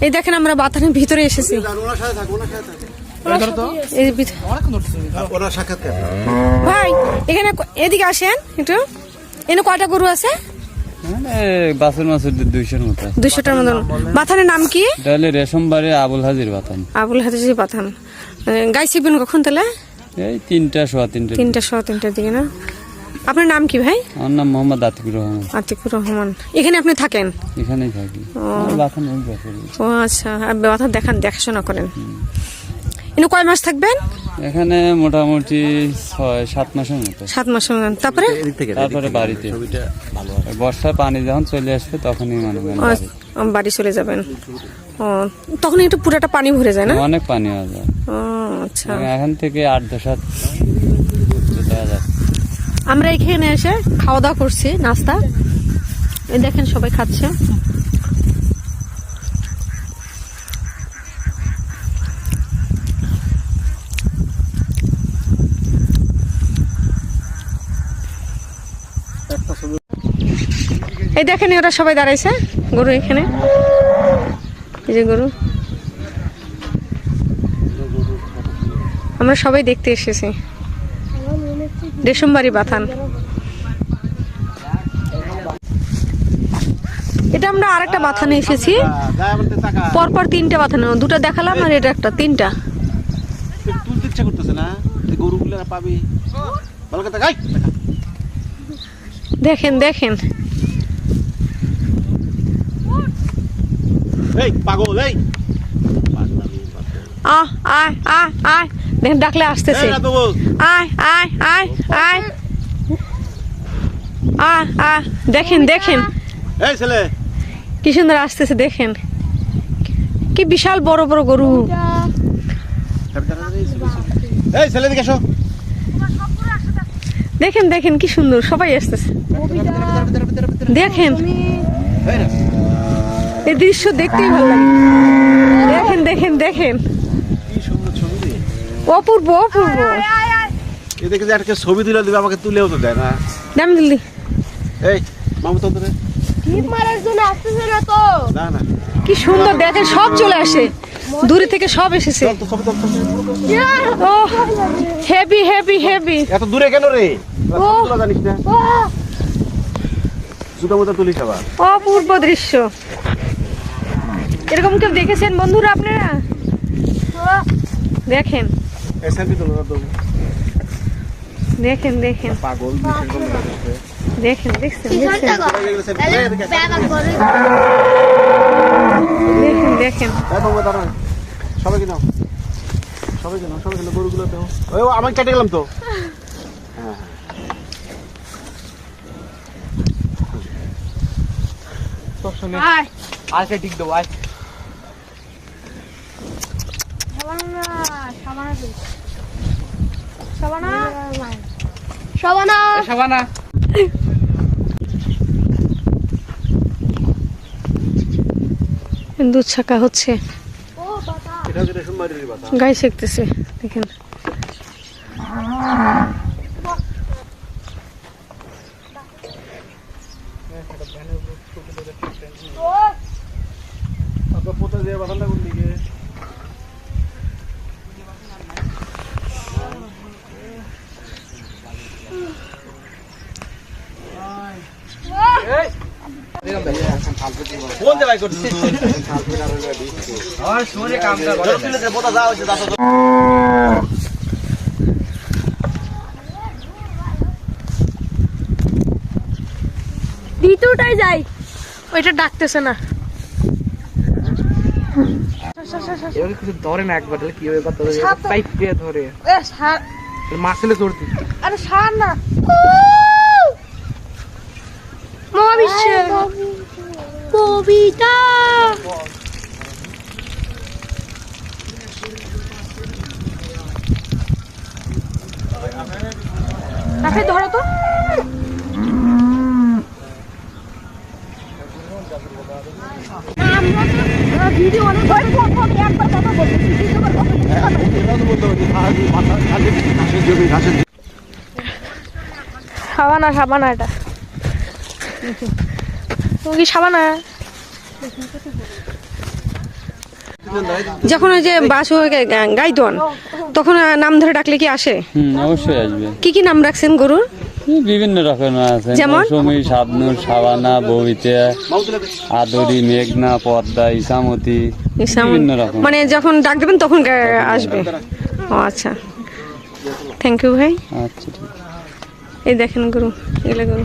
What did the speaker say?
এই দেখেন আমরা বাতানের ভিতরে এসেছি। ভাই এখানে এদিকে আসেন একটু। এনে কয়টা গরু আছে? মানে বাসের মাসের দুইশোর মতো। দুশোটার মতন বাথানের নাম কি? আবুল হাজির বাতান আবুল বাথান। আহ, গাই শিখবেন কখন তাহলে? এই তিনটা সোয়া তিনটা তিনটা শ তিনটার দিকে না? আপনার নাম কি ভাই? আমার নাম মোহাম্মদ আতিকুর রহমান। আতিকুর রহমান। এখানে আপনি থাকেন? এখানেই থাকি। ও। আচ্ছা। আর বাথা দেখান দেখাশোনা করেন। এনে কয় মাস থাকবেন? এখানে মোটামুটি ছয় সাত মাসের মতো। সাত মাসের মতন তারপরে? তারপরে বাড়িতে। বর্ষায় পানি যখন চলে আসবে তখনই মানে মানে বাড়ি। চলে যাবেন। ও তখন একটু পুরাটা পানি ভরে যায় না? অনেক পানি হয়ে যায়। ও আচ্ছা। এখান থেকে আট দশ হাত আমরা এখানে এসে খাওয়া দাওয়া করছি, নাস্তা। এই দেখেন সবাই খাচ্ছে। এই দেখেন ওরা সবাই দাঁড়াইছে, গরু এখানে। এই যে গরু। আমরা সবাই দেখতে এসেছি। রেশমবাড়ি বাথান। এটা আমরা আরেকটা বাথানে এসেছি। পরপর তিনটা বাথানো। দুটো দেখালাম আর এটা একটা তিনটা। তুলতে ইচ্ছা করতেছে না? গরুগুলো পাবি। ভালো কথা গাই দেখেন দেখেন। এই পাগল এই। আহ আয় আয় আয় দেখেন ডাকলে আসতেছে। আয় আয় আয় আয়। আয় আয়। দেখেন দেখেন। কি সুন্দর আসতেছে দেখেন। কি বিশাল বড় বড় গরু। দেখেন দেখেন কি সুন্দর। সবাই আসতেছে। দেখেন। এই দৃশ্য দেখতেই ভালো লাগে। দেখেন দেখেন দেখেন। অপূর্ব অপূর্ব। এই দেখে যে একটা ছবি তুলে দিবে আমাকে তুলেও তো দেয় না। দাম দিল্লি এই মামু তো ধরে টিপ মারার জন্য আসতেছে না তো। না না। কি সুন্দর দেখেন সব চলে আসে। দূরে থেকে সব এসেছে। ও হেভি হেভি হেভি। এত দূরে কেন রে? জানিস না। জুতা মুতা তুলিস আবার। অপূর্ব দৃশ্য। এরকম কেউ দেখেছেন বন্ধুরা আপনারা? দেখেন। না তো দেখেন দেখেন। পাগল দেখেন দেখছেন দেখছেন। দেখেন দেখেন। সবাইকে নাও। সবাইকে নাও সবাইকে নাও গরুগুলো দাও ওই আমি কেটে গেলাম তো। হ্যাঁ আজকে ঠিক দেবো আজ সাবানা সাবানা সাবানা সাবানা দুধ ছাকা হচ্ছে। গাই শিখতেছে দেখেন। আপনার পোতা দিয়ে বাতানটা কোন দিকে ভিতরটাই যাই। ওইটা ডাকতেছে না। এভাবে কিছু ধরে না একবার তাহলে কি হবে কথা পাইপ দিয়ে ধরে। আরে সার না। মহাবিশ্ব। কবিতা। রাফে ধরো তো। কথা বলছি সাবানা সাবানা এটা। তুমি কি সাবানা যখন ওই যে বাস হয়ে গে- গা- গাইদোয়ান তখন নাম ধরে ডাকলে কি আসে? অবশ্যই আসবে। কি কি নাম রাখছেন গরুর? বিভিন্ন রকমের আছে। যেমন? মৌসুমী শাবনুর সাবানা ববিতা আদরি মেঘনা পদ্মা ইসামতি বিভিন্ন রকম। মানে যখন ডাক দেবেন তখন আসবে। ও আচ্ছা। থ্যাংক ইউ ভাই। আচ্ছা ঠিক। এই দেখেন গরু এগুলো গরু।